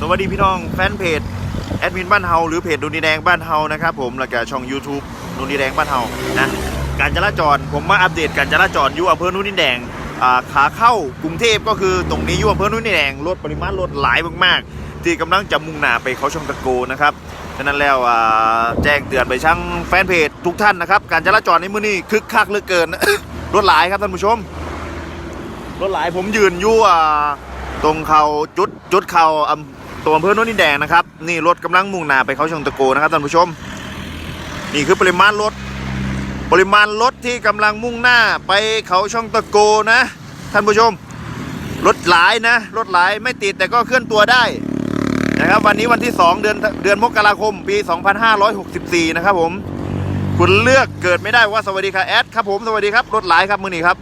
สวัสดีพี่น้องแฟนเพจแอดมินบ้านเฮาหรือเพจดูนีแดงบ้านเฮานะครับผมแล้วก็ช่อง YouTube นูนีแดงบ้านเฮานะการจราจรผมมาอัปเดตการจราจรอยู่อำเภอนูนีแดงขาเข้ากรุงเทพก็คือตรงนี้อยู่อำเภอนูนีแดงรถปริมาณรถหลายมากๆ ที่กำลังจะมุ่งหน้าไปเขาช่องตะโกนะครับฉะนั้นแล้วแจ้งเตือนไปช่างแฟนเพจทุกท่านนะครับการจราจรในมื้อนี้คึกคักเหลือเกินรถหลายครับท่านผู้ชมรถหลายผมยืนอยู่ตรงเขาจุดจุดเขาอ ตัวอำเภอโนนดินแดงนะครับนี่รถกำลังมุ่งหน้าไปเขาช่องตะโกนะครับท่านผู้ชม นี่คือปริมาณรถปริมาณรถที่กำลังมุ่งหน้าไปเขาช่องตะโกนะท่านผู้ชมรถหลายนะรถหลายไม่ติดแต่ก็เคลื่อนตัวได้นะครับวันนี้วันที่ 2 เดือนเดือนมกราคมปี 2564 นะครับผมคุณเลือกเกิดไม่ได้ว่าสวัสดีค่ะแอดครับผมสวัสดีครับรถหลายครับมือนี้ครับ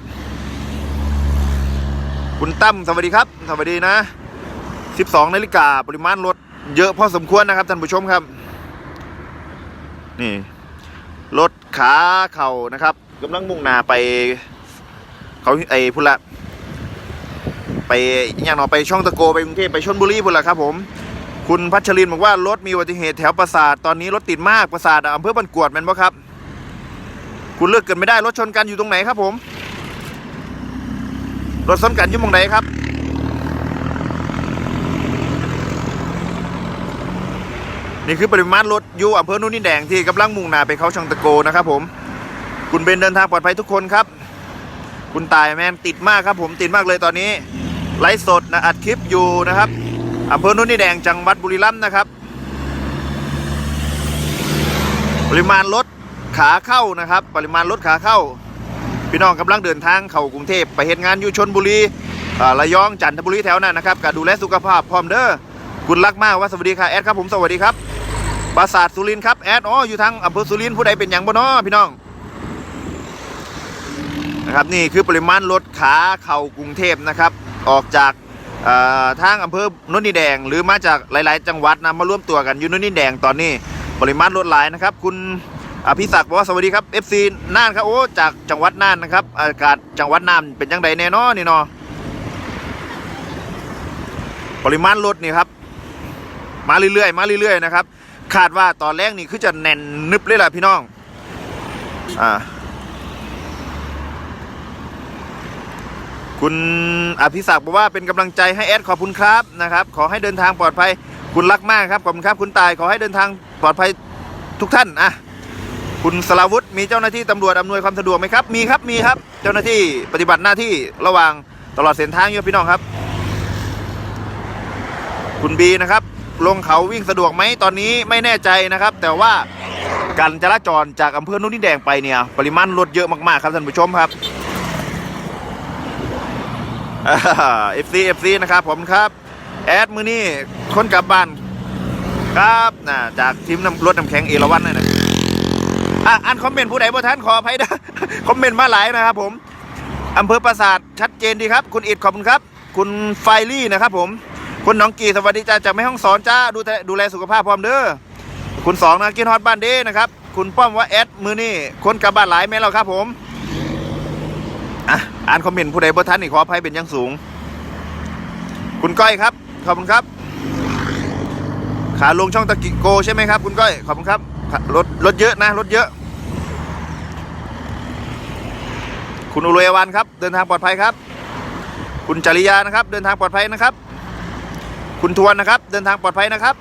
คุณตั้มสวัสดีครับ สวัสดีนะ 12นาฬิกาปริมาณรถเยอะพอสมควรนะครับท่านผู้ชมครับ นี่ รถขาเข่านะครับกำลังมุ่งหน้าไป เขาไอ้พุ่นละไปอย่างเนอไปช่องตะโกไปกรุงเทพไปชนบุรีพุ่นละครับ ผม คุณพัชรินบอกว่ารถมีอุบัติเหตุแถวปราสาทตอนนี้รถติดมากปราสาทอำเภอบันกวดแม่นปะครับ คุณเลือกเกินไม่ได้รถชนกันอยู่ตรงไหนครับ ผมรถชนกันอยู่ตรงไหนครับ นี่คือปริมาณรถอยู่อำเภอนุ่นนินแดงที่กำลังมุ่งหน้าไปเขาช่องตะโกนะครับผมคุณเบนเดินทางปลอดภัยทุกคนครับ คุณตายแมนติดมากครับผมติดมากเลยตอนนี้ไลฟ์สดนะอัดคลิปอยู่นะครับอำเภอนุ่นนินแดงจังหวัดบุรีรัมย์นะครับ ปริมาณรถขาเข้านะครับ ปริมาณรถขาเข้า พี่น้องกำลังเดินทางเข้ากรุงเทพไปเหตุงานอยู่ชนบุรีระยองจันทบุรีแถวนั้นนะครับก็ดูแลสุขภาพพร้อมเด้อคุณรักมากว่าสวัสดีค่ะแอดครับผมสวัสดีครับ ปราสาทสุรินครับแอดอ๋ออยู่ทางอำเภอสุรินผู้ใดเป็นอย่างบ่เนาะพี่น้องนะครับนี่คือปริมาณรถขาเข้ากรุงเทพนะครับ ออกจากทางอำเภอโนนนี่แดง หรือมาจากหลาย ๆ จังหวัดนะมาร่วมตัวกันอยู่โนนนี่แดงตอนนี้ ปริมาณรถหลายนะครับ คุณอภิศักดิ์บอกว่าสวัสดีครับ FC น่านครับโอ้จากจังหวัดน่านนะครับ อากาศจังหวัดน่านเป็นยังไงแน่นอนนี่เนาะปริมาณรถนี่ครับ มาเรื่อยๆ มาเรื่อยๆนะครับ คาดว่าตอนแรกนี่คือจะแน่นนึบเลยล่ะพี่น้อง อ่า คุณอภิศักดิ์บอกว่าเป็นกำลังใจให้แอดขอบคุณครับนะครับ ขอให้เดินทางปลอดภัย คุณรักมากครับขอบคุณครับ คุณตายขอให้เดินทางปลอดภัยทุกท่านอะคุณสลาวุธมีเจ้าหน้าที่ตำรวจอำนวยความสะดวกไหมครับ มีครับ มีครับ เจ้าหน้าที่ปฏิบัติหน้าที่ระหว่างตลอดเส้นทางอยู่พี่น้องครับ คุณบีนะครับ ลงเขาวิ่งสะดวกไหมตอนนี้ไม่แน่ใจนะครับ แต่ว่าการจราจรจากอำเภอนุ่นนินแดงไปเนี่ย ปริมาณรถเยอะมากๆครับท่านผู้ชมครับเอฟซีเอฟซีนะครับผมครับ แอดมือนี่คนกลับบ้านครับนะจากทีมนำรถน้ำแข็งเอราวันนั่นนะอะอ่านคอมเมนต์ผู้ใดบ่ท่านขออภัยนะคอมเมนต์มาหลายนะครับผมอำเภอปราสาทชัดเจนดีครับ คุณอิดขอบคุณครับ คุณไฟลี่นะครับผม คุณน้องกีสวัสดีจ้าจากแม่ห้องสอนจ้าดูแลดูแลสุขภาพพร้อมเด้อคุณสองนะกินฮอตบ้านเด้นะครับ คุณป้อมว่าแอดมือนี่คนกลับบ้านหลายแม่เราครับผมอะอ่านคอมเมนต์ผู้ใดบ่ท่านนี่ขออภัยเป็นยังสูง คุณก้อยครับ ขอบคุณครับ ขาลงช่องตะกิโกใช่ไหมครับ คุณก้อยขอบคุณครับรถรถเยอะนะรถเยอะคุณอุรวยวันครับ เดินทางปลอดภัยครับ คุณจริยานะครับ เดินทางปลอดภัยนะครับ คุณทวนนะครับ เดินทางปลอดภัยนะครับ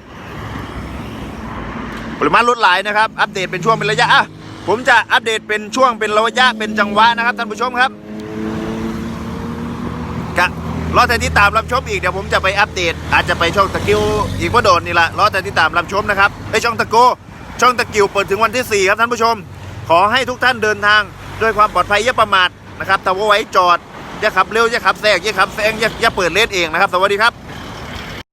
ปริมาณรถหลายนะครับ อัปเดตเป็นช่วงเป็นระยะอะผมจะอัปเดตเป็นช่วงเป็นระยะเป็นจังหวะนะครับท่านผู้ชมครับกะรอแต่ที่ตามรับชมอีกเดี๋ยวผมจะไปอัปเดต อาจจะไปช่องตะกิวอีกว่าโดนนี่แหละรอแต่ที่ตามรับชมนะครับไปช่องตะโกช่องตะกิวเปิดถึงวันที่ 4 ครับท่านผู้ชม ขอให้ทุกท่านเดินทางด้วยความปลอดภัยอย่าประมาทนะครับแต่ว่าไว้จอดอย่าขับเร็วอย่าขับแซงอย่าขับแซงอย่าอย่าเปิดเลนเองนะครับ สวัสดีครับ